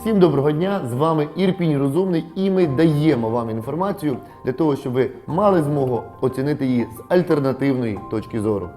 Всім доброго дня! З вами Ірпінь Розумний, і ми даємо вам інформацію для того, щоб ви мали змогу оцінити її з альтернативної точки зору.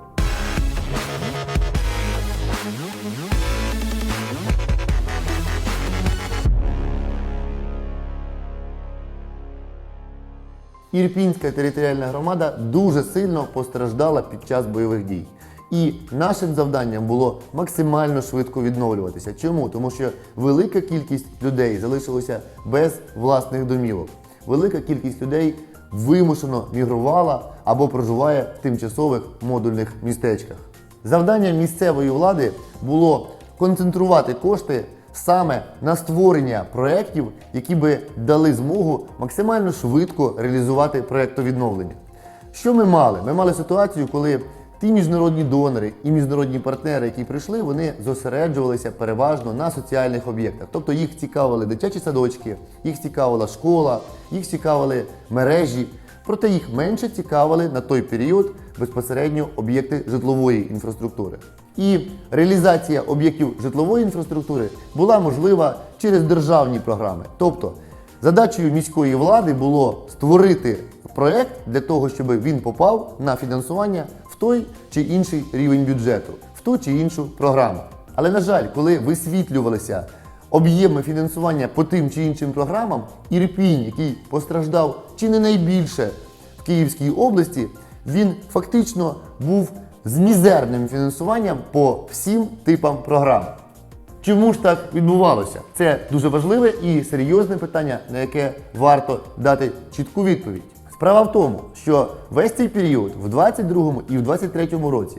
Ірпінська територіальна громада дуже сильно постраждала під час бойових дій. І нашим завданням було максимально швидко відновлюватися. Чому? Тому що велика кількість людей залишилася без власних домівок. Велика кількість людей вимушено мігрувала або проживає в тимчасових модульних містечках. Завдання місцевої влади було концентрувати кошти саме на створення проєктів, які би дали змогу максимально швидко реалізувати проєктовідновлення. Що ми мали? Ми мали ситуацію, коли ті міжнародні донори і міжнародні партнери, які прийшли, вони зосереджувалися переважно на соціальних об'єктах. Тобто їх цікавили дитячі садочки, їх цікавила школа, їх цікавили мережі. Проте їх менше цікавили на той період безпосередньо об'єкти житлової інфраструктури. І реалізація об'єктів житлової інфраструктури була можлива через державні програми. Тобто задачею міської влади було створити проект для того, щоб він попав на фінансування той чи інший рівень бюджету, в ту чи іншу програму. Але на жаль, коли висвітлювалися об'єми фінансування по тим чи іншим програмам, Ірпінь, який постраждав чи не найбільше в Київській області, він фактично був з мізерним фінансуванням по всім типам програм. Чому ж так відбувалося? Це дуже важливе і серйозне питання, на яке варто дати чітку відповідь. Справа в тому, що весь цей період в 22 і в 23 році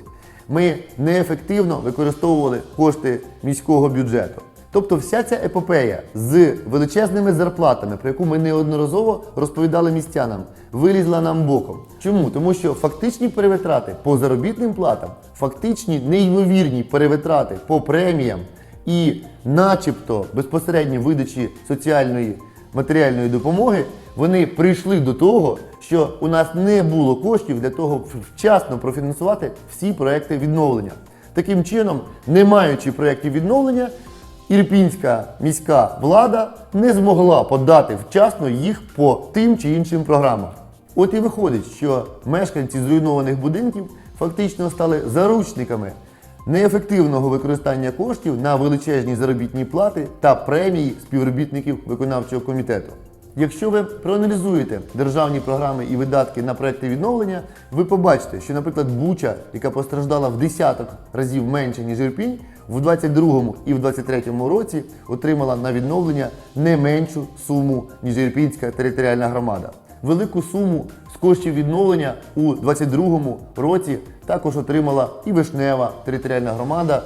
ми неефективно використовували кошти міського бюджету. Тобто вся ця епопея з величезними зарплатами, про яку ми неодноразово розповідали містянам, вилізла нам боком. Чому? Тому що фактичні перевитрати по заробітним платам, фактичні неймовірні перевитрати по преміям і, начебто, безпосередньо видачі соціальної матеріальної допомоги, вони прийшли до того, що у нас не було коштів для того, щоб вчасно профінансувати всі проекти відновлення. Таким чином, не маючи проєктів відновлення, Ірпінська міська влада не змогла подати вчасно їх по тим чи іншим програмам. От і виходить, що мешканці зруйнованих будинків фактично стали заручниками неефективного використання коштів на величезні заробітні плати та премії співробітників виконавчого комітету. Якщо ви проаналізуєте державні програми і видатки на проекти відновлення, ви побачите, що, наприклад, Буча, яка постраждала в десяток разів менше, ніж Ірпінь, в 22 і в 23 році отримала на відновлення не меншу суму, ніж Ірпінська територіальна громада. Велику суму з коштів відновлення у 22-му році також отримала і Вишнева територіальна громада,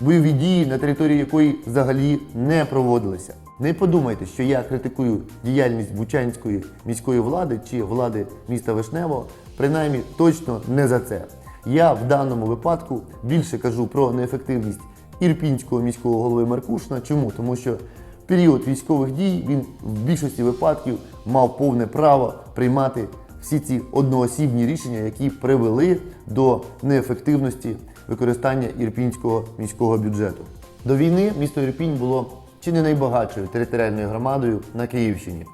бойові дії, на території якої взагалі не проводилися. Не подумайте, що я критикую діяльність Бучанської міської влади чи влади міста Вишнево, принаймні точно не за це. Я в даному випадку більше кажу про неефективність ірпінського міського голови Маркушина. Чому? Тому що в період військових дій він в більшості випадків мав повне право приймати всі ці одноосібні рішення, які привели до неефективності використання ірпінського міського бюджету. До війни місто Ірпінь було чи не найбагатшою територіальною громадою на Київщині.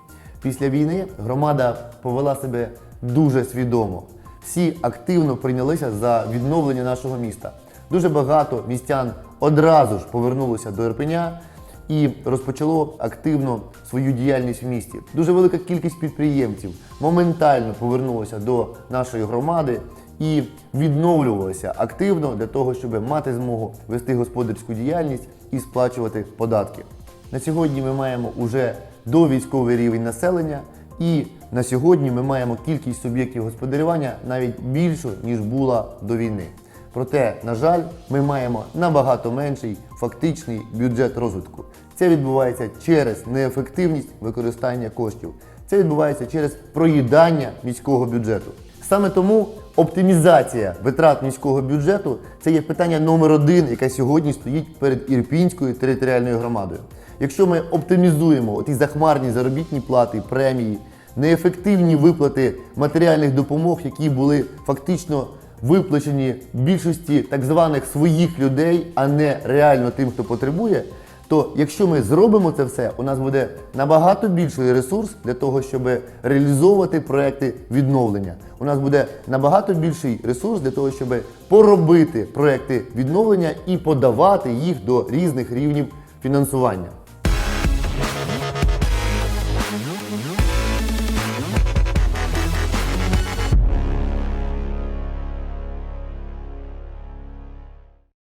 Після війни громада повела себе дуже свідомо. Всі активно прийнялися за відновлення нашого міста. Дуже багато містян одразу ж повернулося до Ірпеня і розпочало активно свою діяльність в місті. Дуже велика кількість підприємців моментально повернулася до нашої громади і відновлювалася активно для того, щоб мати змогу вести господарську діяльність і сплачувати податки. На сьогодні ми маємо уже довійськовий рівень населення, і на сьогодні ми маємо кількість суб'єктів господарювання навіть більшу, ніж була до війни. Проте, на жаль, ми маємо набагато менший фактичний бюджет розвитку. Це відбувається через неефективність використання коштів. Це відбувається через проїдання міського бюджету. Саме тому оптимізація витрат міського бюджету це є питання номер один, яке сьогодні стоїть перед Ірпінською територіальною громадою. Якщо ми оптимізуємо ті захмарні заробітні плати, премії, неефективні виплати матеріальних допомог, які були фактично виплачені більшості так званих своїх людей, а не реально тим, хто потребує, то якщо ми зробимо це все, у нас буде набагато більший ресурс для того, щоб реалізовувати проекти відновлення. У нас буде набагато більший ресурс для того, щоб поробити проекти відновлення і подавати їх до різних рівнів фінансування.